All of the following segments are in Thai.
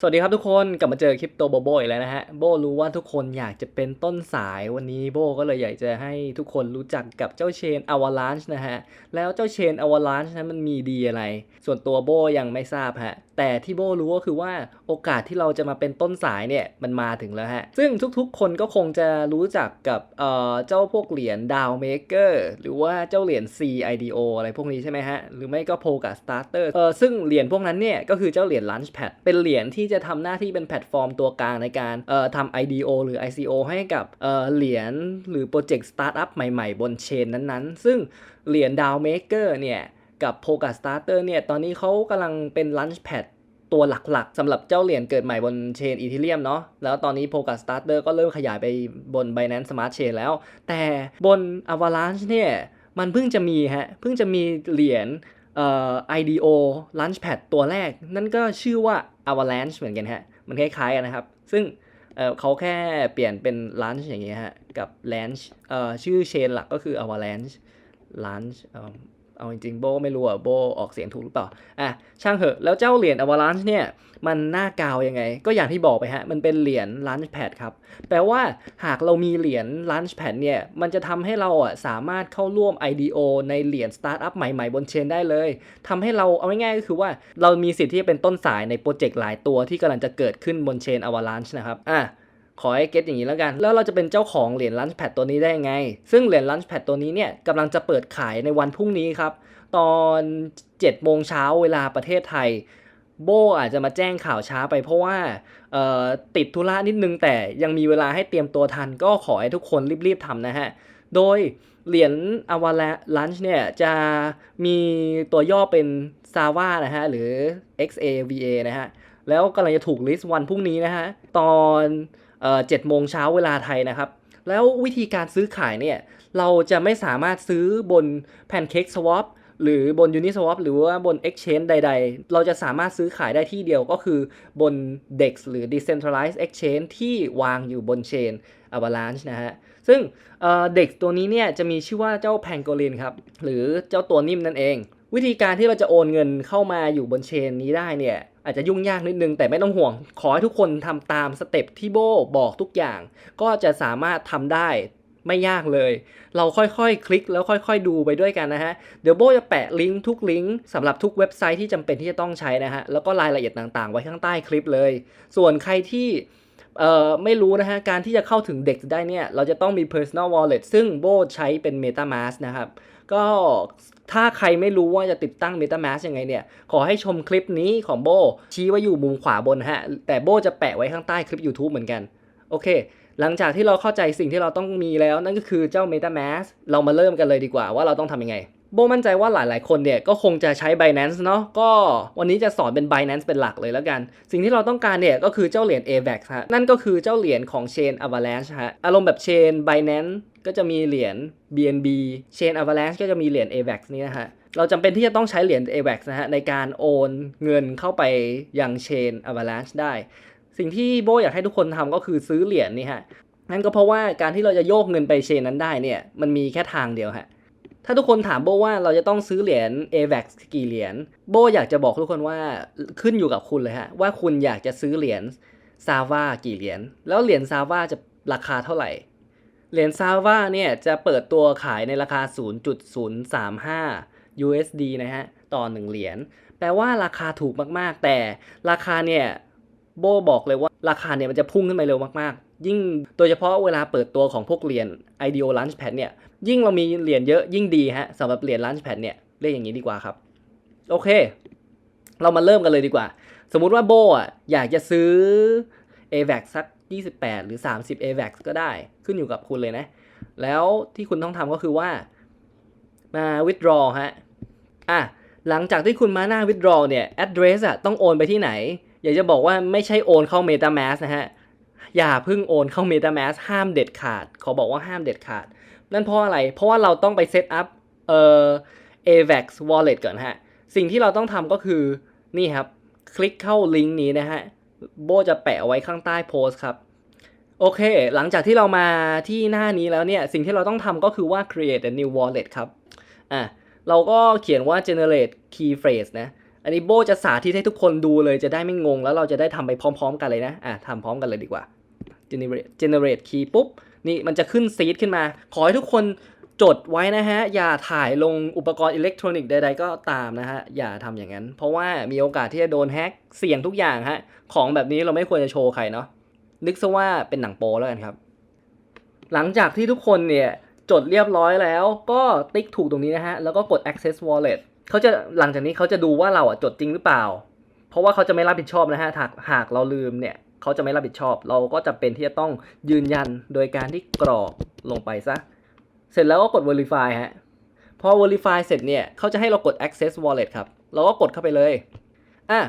สวัสดีครับทุกคนกลับมาเจอคลิปโตโบโบอีกแล้วนะฮะโบรู้ว่าทุกคนอยากจะเป็นต้นสายวันนี้โบก็เลยอยากจะให้ทุกคนรู้จักกับเจ้าเชนอวาลานช์นะฮะแล้วเจ้าเชนอวาลานช์นั้นมันมีดีอะไร ส่วนตัวโบยังไม่ทราบฮะแต่ที่โบรู้ก็คือว่าโอกาสที่เราจะมาเป็นต้นสายเนี่ยมันมาถึงแล้วฮะซึ่งทุกๆ คนก็คงจะรู้จักกับเอ่อเจ้าพวกเหรียญดาวเมเกอร์หรือว่าเจ้าเหรียญ CIDO อะไรพวกนี้ใช่ไหมฮะหรือไม่ก็โพกับสตาร์เตอร์เออซึ่งเหรียญพวกนั้นเนี่ยก็คือเจ้าเหรียญ Launchpad เป็นเหรียญที่จะทำหน้าที่เป็นแพลตฟอร์มตัวกลางในการเอ่อทำ IDO หรือ ICO ให้กับเอ่อเหรียญหรือโปรเจกต์สตาร์ทอัพใหม่ๆ บนเชนนั้นๆ ซึ่งเหรียญดาวเมเกอร์เนี่ยกับโพกับสตาร์เตอร์เนี่ยตอนนี้เขากำลังเป็น Launchpad ตัวหลักๆสำหรับเจ้าเหรียญเกิดใหม่บนเชนอีเทเรียมเนาะแล้วตอนนี้ p o l k a Starter ก็เริ่มขยายไปบน Binance Smart Chain แล้ว แต่บน Avalanche เนี่ยมันเพิ่งจะมีฮะ เพิ่งจะมีเหรียญ เอ่อ IDO Launchpad ตัวแรก นั่นก็ชื่อว่า Avalanche เหมือนกันฮะ มันคล้ายๆกันนะครับ ซึ่งเเขาแค่เปลี่ยนเป็น Launch อย่างเงี้ยฮะ กับ Launch เอ่อชื่อเชนหลักก็คือ Avalanche Launch เอาจริงๆโบไม่รู้อะโบออกเสียงถูกหรือเปล่าอะช่างเถอะแล้วเจ้าเหรียญ Avalanche เนี่ยมันหน้ากาวยังไง ก็อย่างที่บอกไปฮะ มันเป็นเหรียญ Launchpad ครับ แปลว่าหากเรามีเหรียญ Launchpad เนี่ย มันจะทำให้เราอะสามารถเข้าร่วม IDO ในเหรียญสตาร์ทอัพใหม่ๆ บนเชนได้เลยทำให้เราเอาง่ายๆก็คือว่าเรามีสิทธิ์ที่จะเป็นต้นสายในโปรเจกต์หลายตัวที่กำลังจะเกิดขึ้นบนเชน Avalanche นะครับอะ ขอให้เก็ตอย่างนี้แล้วกัน แล้วเราจะเป็นเจ้าของเหรียญ Launchpad ตัวนี้ได้ยังไง ซึ่งเหรียญ Launchpad ตัวนี้เนี่ยกำลังจะเปิดขายในวันพรุ่งนี้ครับ ตอน7โมงเช้าเวลาประเทศไทย โบอาจจะมาแจ้งข่าวช้าไปเพราะว่าติดธุระนิดนึงแต่ยังมีเวลาให้เตรียมตัวทัน ก็ขอให้ทุกคนรีบๆทำนะฮะ โดยเหรียญ Avalanche เนี่ยจะมีตัวย่อเป็น SAVA นะฮะหรือ XAVA นะฮะแล้วกำลังจะถูกลิสต์วันพรุ่งนี้นะฮะตอน เอ่อ7โมงเช้าเวลาไทยนะครับ แล้ววิธีการซื้อขายเนี่ยเราจะไม่สามารถซื้อบน Pancake Swap หรือบน Uniswap หรือว่าบน Exchange ใด ๆ เราจะสามารถซื้อขายได้ที่เดียวก็คือบน DEX หรือ Decentralized Exchange ที่วางอยู่บนเชน Avalanche นะฮะ ซึ่งเอ่อ DEX ตัวนี้เนี่ยจะมีชื่อว่าเจ้า Pangolin ครับ หรือเจ้าตัวนิ่มนั่นเอง วิธีการที่เราจะโอนเงินเข้ามาอยู่บนเชนนี้ได้เนี่ยอาจจะยุ่งยากนิดนึง แต่ไม่ต้องห่วง ขอให้ทุกคนทำตามสเต็ปที่โบบอกทุกอย่าง ก็จะสามารถทำได้ไม่ยากเลย เราค่อยๆ คลิกแล้วค่อยๆ ดูไปด้วยกันนะฮะ เดี๋ยวโบจะแปะลิงก์ทุกลิงก์สำหรับทุกเว็บไซต์ที่จำเป็นที่จะต้องใช้นะฮะ แล้วก็รายละเอียดต่างๆ ไว้ข้างใต้คลิปเลย ส่วนใครที่เอ่อไม่รู้นะฮะ การที่จะเข้าถึงเด็กได้เนี่ย เราจะต้องมี personal wallet ซึ่งโบใช้เป็น MetaMask นะครับ ก็ถ้าใครไม่รู้ว่าจะติดตั้ง MetaMask ยังไงเนี่ย ขอให้ชมคลิปนี้ของโบ ชี้ไว้อยู่มุมขวาบนฮะ แต่โบจะแปะไว้ข้างใต้คลิป YouTube เหมือนกัน โอเค หลังจากที่เราเข้าใจสิ่งที่เราต้องมีแล้ว นั่นก็คือเจ้า MetaMask เรามาเริ่มกันเลยดีกว่าว่าเราต้องทำยังไง โบมั่นใจว่าหลายๆ คนเนี่ยก็คงจะใช้ Binance เนาะก็วันนี้จะสอนเป็น Binance เป็นหลักเลยแล้วกัน สิ่งที่เราต้องการเนี่ยก็คือเจ้าเหรียญ AVAX ฮะนั่นก็คือเจ้าเหรียญของ Chain Avalanche ฮะอารมณ์แบบ Chain Binance ก็จะมีเหรียญ BNB Chain Avalanche ก็จะมีเหรียญ AVAX นี่นะฮะ เราจำเป็นที่จะต้องใช้เหรียญ AVAX นะฮะ ในการโอนเงินเข้าไปยัง Chain Avalanche ได้ สิ่งที่โบอยากให้ทุกคนทำก็คือซื้อเหรียญนี่ฮะ นั่นก็เพราะว่าการที่เราจะโยกเงินไปเชนนั้นได้เนี่ย มันมีแค่ทางเดียวฮะ ถ้าทุกคนถามโบว่าเราจะต้องซื้อเหรียญ AVAX กี่เหรียญ โบอยากจะบอกทุกคนว่าขึ้นอยู่กับคุณเลยฮะ ว่าคุณอยากจะซื้อเหรียญ Sava กี่เหรียญ แล้วเหรียญ Sava จะราคาเท่าไหร่ เหรียญ Sava เนี่ยจะเปิดตัวขายในราคา 0.035 USD นะฮะ ต่อ 1 เหรียญ แปลว่าราคาถูกมากๆ แต่ราคาเนี่ยโบบอกเลยว่าราคาเนี่ยมันจะพุ่งขึ้นไปเร็วมากๆ ยิ่งโดยเฉพาะเวลาเปิดตัวของพวกเหรียญ IDO Launchpad เนี่ย ยิ่งเรามีเหรียญเยอะยิ่งดีฮะสำหรับเหรียญ Launchpad เนี่ย เรียกอย่างนี้ดีกว่าครับ โอเค เรามาเริ่มกันเลยดีกว่า สมมุติว่าโบอะอยากจะซื้อ AVAX สัก 28 หรือ 30 AVAX ก็ได้ขึ้นอยู่กับคุณเลยนะ แล้วที่คุณต้องทำก็คือว่ามา withdraw ฮะอะหลังจากที่คุณมาหน้า withdraw เนี่ย address อะต้องโอนไปที่ไหน อยากจะบอกว่าไม่ใช่โอนเข้า MetaMask นะฮะ อย่าเพิ่งโอนเข้า MetaMask ห้ามเด็ดขาด ขอบอกว่าห้ามเด็ดขาด นั่นเพราะอะไร เพราะว่าเราต้องไปเซตอัพเอ่อ AVAX Wallet ก่อนฮะ สิ่งที่เราต้องทำก็คือนี่ครับ คลิกเข้าลิงก์นี้นะฮะ โบจะแปะไว้ข้างใต้โพสต์ครับ โอเค หลังจากที่เรามาที่หน้านี้แล้วเนี่ย สิ่งที่เราต้องทำก็คือว่า create a new wallet ครับ อะ เราก็เขียนว่า generate key phrase นะ อันนี้โบจะสาธิตให้ทุกคนดูเลยจะได้ไม่งง แล้วเราจะได้ทำไปพร้อมๆ กันเลยนะ อะทำพร้อมกันเลยดีกว่า generate generate key ปุ๊บ นี่มันจะขึ้นซีดขึ้นมา ขอให้ทุกคน จดไว้นะฮะ อย่าถ่ายลงอุปกรณ์อิเล็กทรอนิกส์ใดๆก็ตามนะฮะ อย่าทำอย่างนั้น เพราะว่ามีโอกาสที่จะโดนแฮ็กเสี่ยงทุกอย่างฮะ ของแบบนี้เราไม่ควรจะโชว์ใครเนาะนึกซะว่าเป็นหนังโป๊แล้วกันครับ หลังจากที่ทุกคนเนี่ยจดเรียบร้อยแล้วก็ติ๊กถูกตรงนี้นะฮะ แล้วก็กด access wallet เขาจะหลังจากนี้เขาจะดูว่าเราอะจดจริงหรือเปล่า เพราะว่าเขาจะไม่รับผิดชอบนะฮะหากหากเราลืมเนี่ยเขาจะไม่รับผิดชอบ เราก็จะเป็นที่จะต้องยืนยันโดยการที่กรอกลงไปซะ เสร็จแล้วก็กด verify ฮะ พอ verify เสร็จเนี่ยเขาจะให้เรากด access wallet ครับ เราก็กดเข้าไปเลย อะ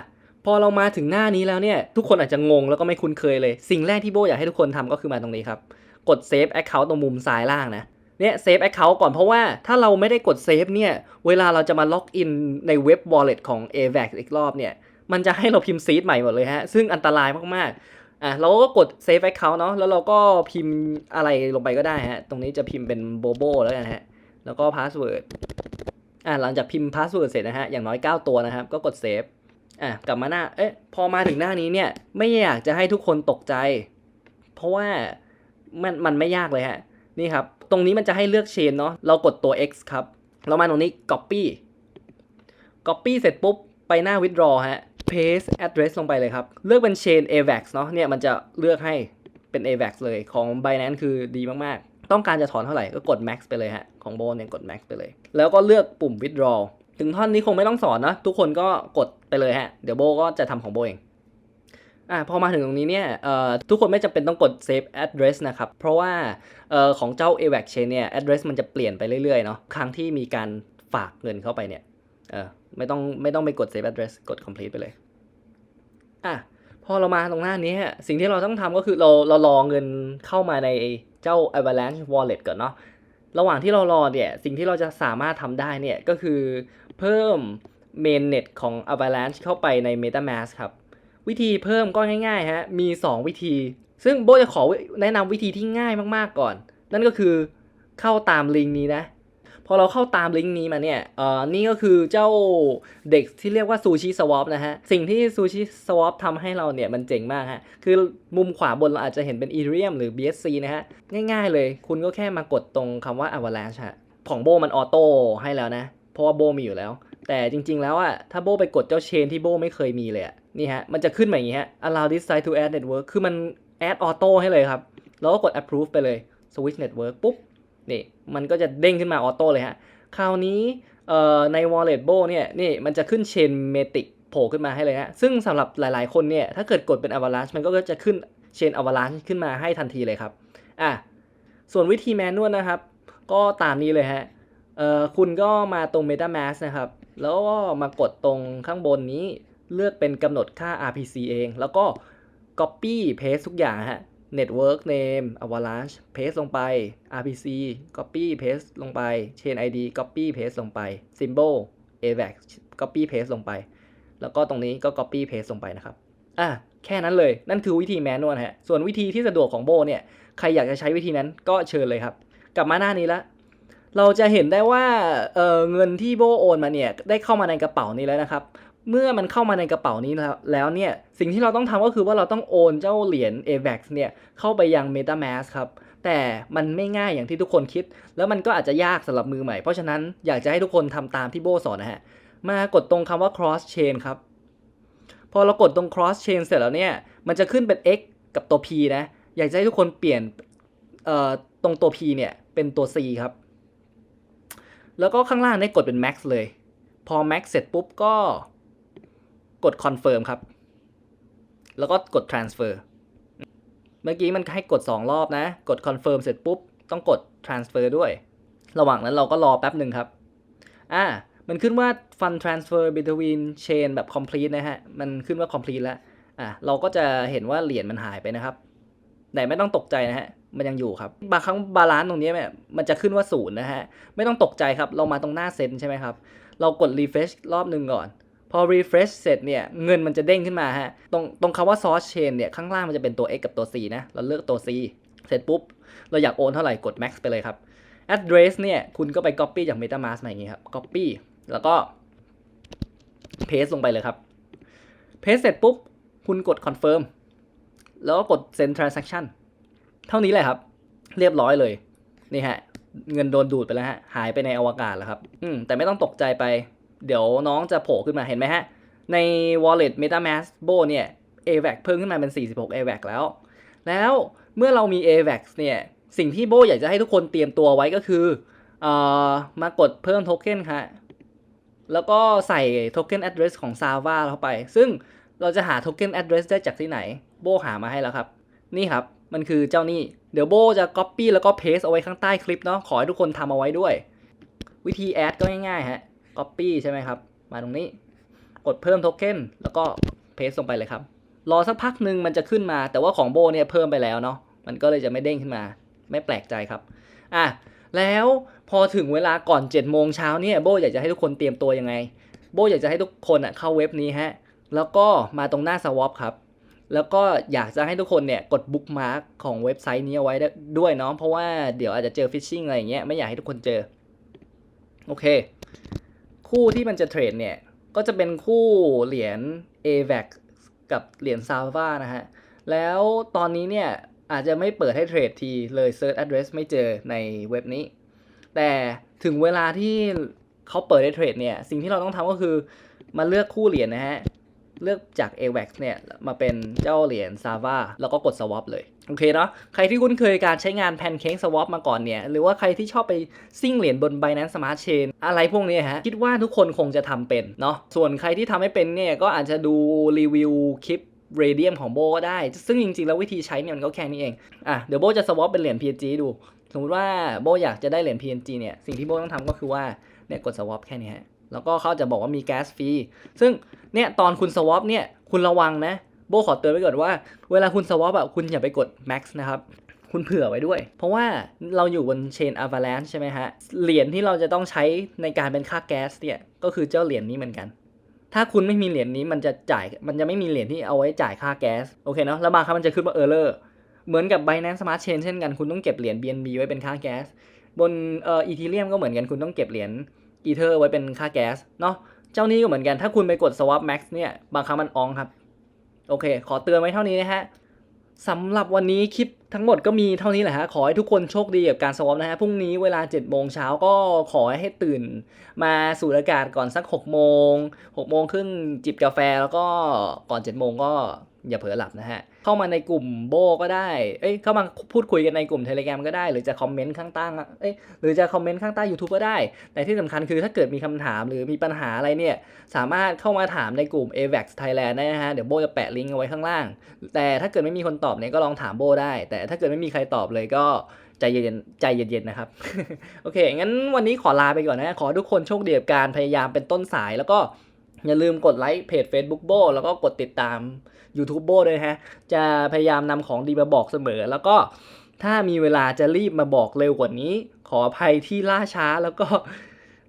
พอเรามาถึงหน้านี้แล้วเนี่ย ทุกคนอาจจะงงแล้วก็ไม่คุ้นเคยเลย สิ่งแรกที่โบอยากให้ทุกคนทำก็คือมาตรงนี้ครับ กด save account ตรงมุมซ้ายล่างนะ เนี่ย save account ก่อนเพราะว่าถ้าเราไม่ได้กด save เนี่ย เวลาเราจะมาล็อกอินในเว็บ wallet ของ AVAX อีกรอบเนี่ย มันจะให้เราพิมพ์ซีดใหม่หมดเลยฮะ ซึ่งอันตรายมากๆ อะเราก็กด save account เนาะแล้วเราก็พิมพ์อะไรลงไปก็ได้ฮะ ตรงนี้จะพิมพ์เป็นโบโบแล้วกันฮะ แล้วก็ password อะหลังจากพิมพ์ password เสร็จนะฮะ อย่างน้อย 9 ตัวนะครับ ก็กด save อะกลับมาหน้า เอ๊ะพอมาถึงหน้านี้เนี่ย ไม่อยากจะให้ทุกคนตกใจ เพราะว่ามันมันไม่ยากเลยฮะ นี่ครับ ตรงนี้มันจะให้เลือกเชนเนาะ เรากดตัว X ครับ เรามาตรงนี้ copy copy เสร็จปุ๊บไปหน้า withdraw ฮะ paste address ลงไปเลยครับ เลือกเป็น chain avax เนาะเนี่ยมันจะเลือกให้เป็น avax เลยของ Binance คือดีมาก ๆ ต้องการจะถอนเท่าไหร่ก็กด max ไปเลยฮะ ของโบนเนี่ยกด max ไปเลย แล้วก็เลือกปุ่ม withdraw ถึงท่อนนี้คงไม่ต้องสอนนะ ทุกคนก็กดไปเลยฮะ เดี๋ยวโบก็จะทำของโบเองอะพอมาถึงตรงนี้เนี่ยเอ่อทุกคนไม่จำเป็นต้องกด save address นะครับ เพราะว่าเอ่อของเจ้า AVAX chain เนี่ย address มันจะเปลี่ยนไปเรื่อยๆเนาะครั้งที่มีการฝากเงินเข้าไปเนี่ย เออไม่ต้องไม่ต้องไปกด save address กด complete ไปเลย อะ พอเรามาตรงหน้านี้ สิ่งที่เราต้องทำก็คือเราเรารอเงินเข้ามาในเจ้า Avalanche Wallet ก่อนเนาะ ระหว่างที่เรารอเนี่ย สิ่งที่เราจะสามารถทำได้เนี่ย ก็คือเพิ่ม mainnet ของ Avalanche เข้าไปใน MetaMask ครับ วิธีเพิ่มก็ง่ายๆฮะ มี 2 วิธี ซึ่งโบจะขอแนะนำวิธีที่ง่ายมากๆก่อน นั่นก็คือเข้าตามลิงก์นี้นะ พอเราเข้าตามลิงก์นี้มาเนี่ยเอ่อนี่ก็คือเจ้าเด็กที่เรียกว่าซูชิสวอปนะฮะ สิ่งที่ซูชิสวอปทำให้เราเนี่ยมันเจ๋งมากฮะ คือมุมขวาบนเราอาจจะเห็นเป็น Ethereum หรือ BSC นะฮะ ง่ายๆเลย คุณก็แค่มากดตรงคำว่า Avalanche ฮะของโบมันออโต้ให้แล้วนะ เพราะว่าโบมีอยู่แล้ว แต่จริงๆแล้วอะถ้าโบไปกดเจ้าเชนที่โบไม่เคยมีเลยอะนี่ฮะ มันจะขึ้นมาอย่างนี้ฮะ allow this site to add network คือมัน add auto ให้เลยครับ แล้วก็กด approve ไปเลย switch network ปุ๊บ นี่มันก็จะเด้งขึ้นมาออโต้เลยฮะ คราวนี้ใน wallet Bo เนี่ยนี่มันจะขึ้น chain metric โผล่ขึ้นมาให้เลยฮะซึ่งสำหรับหลายๆคนเนี่ยถ้าเกิดกดเป็น avalanche มันก็จะขึ้น chain avalanche ขึ้นมาให้ทันทีเลยครับอะส่วนวิธีแมนนวลนะครับ ก็ตามนี้เลยฮะเอ่อคุณก็มาตรง MetaMask นะครับ แล้วก็มากดตรงข้างบนนี้เลือกเป็นกำหนดค่า RPC เอง แล้วก็ Copy Paste ทุกอย่างฮะ Network Name Avalanche Paste ลงไป RPC Copy Paste ลงไป Chain ID Copy Paste ลงไป Symbol AVAX Copy Paste ลงไป แล้วก็ตรงนี้ก็ Copy Paste ลงไปนะครับ อะ แค่นั้นเลย นั่นคือวิธีแมนนวลฮะ ส่วนวิธีที่สะดวกของโบเนี่ย ใครอยากจะใช้วิธีนั้นก็เชิญเลยครับ กลับมาหน้านี้ละเราจะเห็นได้ว่าเเงินที่โบโอนมาเนี่ย ได้เข้ามาในกระเป๋านี้แล้วนะครับ เมื่อมันเข้ามาในกระเป๋านี้แล้วแล้วเนี่ยสิ่งที่เราต้องทำก็คือว่าเราต้องโอนเจ้าเหรียญ AVAX เนี่ยเข้าไปยัง MetaMask ครับแต่มันไม่ง่ายอย่างที่ทุกคนคิด แล้วมันก็อาจจะยากสำหรับมือใหม่ เพราะฉะนั้นอยากจะให้ทุกคนทำตามที่โบสอนนะฮะมากดตรงคำว่า cross chain ครับ พอเรากดตรง cross chain เสร็จแล้วเนี่ยมันจะขึ้นเป็น x กับตัว p นะอยากจะให้ทุกคนเปลี่ยนตรงตัว p เนี่ยเป็นตัว c ครับ แล้วก็ข้างล่างเนี่ยกดเป็น max เลย พอ max เสร็จปุ๊บก็ กด confirm ครับ แล้วก็กด transfer เมื่อกี้มันให้กด 2 รอบนะ กด confirm เสร็จปุ๊บ ต้องกด transfer ด้วย ระหว่างนั้นเราก็รอแป๊บหนึ่งครับ อ่า มันขึ้นว่า fund transfer between chain แบบ complete นะฮะ มันขึ้นว่า complete แล้ว อะเราก็จะเห็นว่าเหรียญมันหายไปนะครับแต่ไม่ต้องตกใจนะฮะ มันยังอยู่ครับ บางครั้งบาลานซ์ตรงนี้เนี่ยมันจะขึ้นว่าศูนย์นะฮะ ไม่ต้องตกใจครับ เรามาตรงหน้าเซ็นใช่ไหมครับ เรากด refresh รอบหนึ่งก่อน พอ refresh เสร็จเนี่ยเงินมันจะเด้งขึ้นมาฮะ ตรงตรงคำว่า source chain เนี่ยข้างล่างมันจะเป็นตัว x กับตัว c นะเราเลือกตัว c เสร็จปุ๊บ เราอยากโอนเท่าไหร่กด max ไปเลยครับ address เนี่ยคุณก็ไป copy จาก metamask มาอย่างงี้ครับ copy แล้วก็เพสลงไปเลยครับเพสเสร็จปุ๊บ คุณกด confirm แล้วก็กด send transaction เท่านี้แหละครับ เรียบร้อยเลยนี่ฮะเงินโดนดูดไปแล้วฮะหายไปในอวกาศแล้วครับ อืมแต่ไม่ต้องตกใจไป เดี๋ยวน้องจะโผล่ขึ้นมาเห็นไหมฮะ ใน wallet metamask bo เนี่ย avax เพิ่มขึ้นมาเป็น 46 avax แล้ว แล้วเมื่อเรามี avax เนี่ย สิ่งที่โบอยากจะให้ทุกคนเตรียมตัวไว้ก็คือเออมากดเพิ่มโทเค็นฮะแล้วก็ใส่โทเค็น address ของ Sava เข้าไป ซึ่งเราจะหาโทเค็น address ได้จากที่ไหน โบหามาให้แล้วครับ นี่ครับ มันคือเจ้านี่ เดี๋ยวโบจะ copy แล้วก็ paste เอาไว้ข้างใต้คลิปเนาะ ขอให้ทุกคนทำเอาไว้ด้วย วิธี add ก็ง่ายๆฮะ copy ใช่ไหมครับ มาตรงนี้ กดเพิ่มโทเค็นแล้วก็ paste ลงไปเลยครับ รอสักพักหนึ่งมันจะขึ้นมา แต่ว่าของโบเนี่ยเพิ่มไปแล้วเนาะ มันก็เลยจะไม่เด้งขึ้นมา ไม่แปลกใจครับ อะ แล้วพอถึงเวลาก่อน7จ็ดโมงเช้าเนี่ยโบอยากจะให้ทุกคนเตรียมตัวยังไง โบอยากจะให้ทุกคนอะเข้าเว็บนี้ฮะ แล้วก็มาตรงหน้า swap ครับแล้วก็อยากจะให้ทุกคนเนี่ยกดบุ๊กมาร์กของเว็บไซต์นี้เอาไว้ด้วยเนาะเพราะว่าเดี๋ยวอาจจะเจอฟิชชิ่งอะไรอย่างเงี้ยไม่อยากให้ทุกคนเจอ โอเค คู่ที่มันจะเทรดเนี่ย ก็จะเป็นคู่เหรียญ AVAX กับเหรียญ Sava นะฮะ แล้วตอนนี้เนี่ย อาจจะไม่เปิดให้เทรดทีเลย Search Address ไม่เจอในเว็บนี้ แต่ถึงเวลาที่เขาเปิดให้เทรดเนี่ย สิ่งที่เราต้องทำก็คือมาเลือกคู่เหรียญนะฮะ เลือกจาก AVAX เนี่ย มาเป็นเจ้าเหรียญ Sava แล้วก็กด swap เลย โอเคเนาะ ใครที่คุ้นเคยการใช้งาน Pancake Swap มาก่อนเนี่ย หรือว่าใครที่ชอบไปซิ่งเหรียญบน Binance Smart Chain อะไรพวกนี้ฮะ คิดว่าทุกคนคงจะทำเป็นเนาะ ส่วนใครที่ทำไม่เป็นเนี่ยก็อาจจะดูรีวิวคลิปเรเดียมของโบก็ได้ ซึ่งจริงๆ แล้ววิธีใช้เนี่ยมันก็แค่นี้เอง อะ เดี๋ยวโบจะสวอปเป็นเหรียญ PNG ดู สมมติว่าโบอยากจะได้เหรียญ PNG เนี่ย สิ่งที่โบต้องทำก็คือว่า เนี่ยกดสวอปแค่นี้ฮะ แล้วก็เขาจะบอกว่ามีแก๊สฟรี ซึ่งเนี่ยตอนคุณสวอปเนี่ยคุณระวังนะ โบขอเตือนไว้ก่อนว่า เวลาคุณสวอปอะคุณอย่าไปกด max นะครับคุณเผื่อไว้ด้วย เพราะว่าเราอยู่บนเชน Avalanche ใช่ไหมฮะ เหรียญที่เราจะต้องใช้ในการเป็นค่าแก๊สเนี่ย ก็คือเจ้าเหรียญนี้เหมือนกัน ถ้าคุณไม่มีเหรียญนี้มันจะจ่าย มันจะไม่มีเหรียญที่เอาไว้จ่ายค่าแก๊ส โอเคเนาะ แล้วบางครั้งมันจะขึ้นว่า error เหมือนกับ Binance Smart Chain เช่นกัน คุณต้องเก็บเหรียญ BNB ไว้เป็นค่าแก๊ส บนเอ่อ Ethereum ก็เหมือนกัน คุณต้องเก็บเหรียญ Ether ไว้เป็นค่าแก๊ส เนาะ เจ้านี้ก็เหมือนกัน ถ้าคุณไปกด swap max เนี่ย บางครั้งมันอองครับ โอเค ขอเตือนไว้เท่านี้นะฮะสำหรับวันนี้คลิปทั้งหมดก็มีเท่านี้แหละฮะ ขอให้ทุกคนโชคดีกับการสวอปนะฮะ พรุ่งนี้เวลา7จ็ดโมงเช้าก็ขอให้ตื่นมาสูดอากาศก่อนสัก6กโมงหกโมงครึ่งจิบกาแฟแล้วก็ก่อน7จ็ดโมงก็ อย่าเผลอหลับนะฮะ เข้ามาในกลุ่มโบก็ได้ เอ้ย เข้ามาพูดคุยกันในกลุ่ม Telegram ก็ได้ หรือจะคอมเมนต์ข้างใต้เอ้ย หรือจะคอมเมนต์ข้างใต้ YouTube ก็ได้ แต่ที่สำคัญคือถ้าเกิดมีคำถามหรือมีปัญหาอะไรเนี่ย สามารถเข้ามาถามในกลุ่ม AVAX Thailand ได้นะฮะ เดี๋ยวโบจะแปะลิงก์เอาไว้ข้างล่าง แต่ถ้าเกิดไม่มีคนตอบเนี่ยก็ลองถามโบได้ แต่ถ้าเกิดไม่มีใครตอบเลยก็ใจเย็นๆใจเย็นๆนะครับ โอเค งั้นวันนี้ขอลาไปก่อนนะ ขอทุกคนโชคดีกับการพยายามเป็นต้นสาย แล้วก็อย่าลืมกดไลค์เพจ Facebook โบแล้วก็กดติดตาม YouTube โบด้วยฮะ จะพยายามนำของดีมาบอกเสมอ แล้วก็ถ้ามีเวลาจะรีบมาบอกเร็วกว่านี้ ขออภัยที่ล่าช้าแล้วก็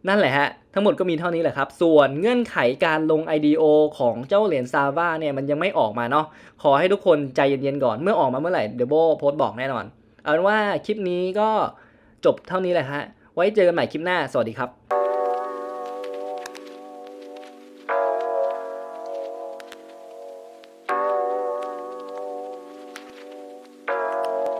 นั่นแหละฮะ ทั้งหมดก็มีเท่านี้แหละครับ ส่วนเงื่อนไขการลง IDO ของเจ้าเหรียญซา v าเนี่ยมันยังไม่ออกมาเนาะขอให้ทุกคนใจเย็นๆก่อนเมื่อออกมาเมื่อไหร่เดี๋ยวโบโพสต์บอกแน่นอน เอาเป็นว่าคลิปนี้ก็จบเท่านี้แหละฮะไว้เจอกันใหม่คลิปหน้าสวัสดีครับ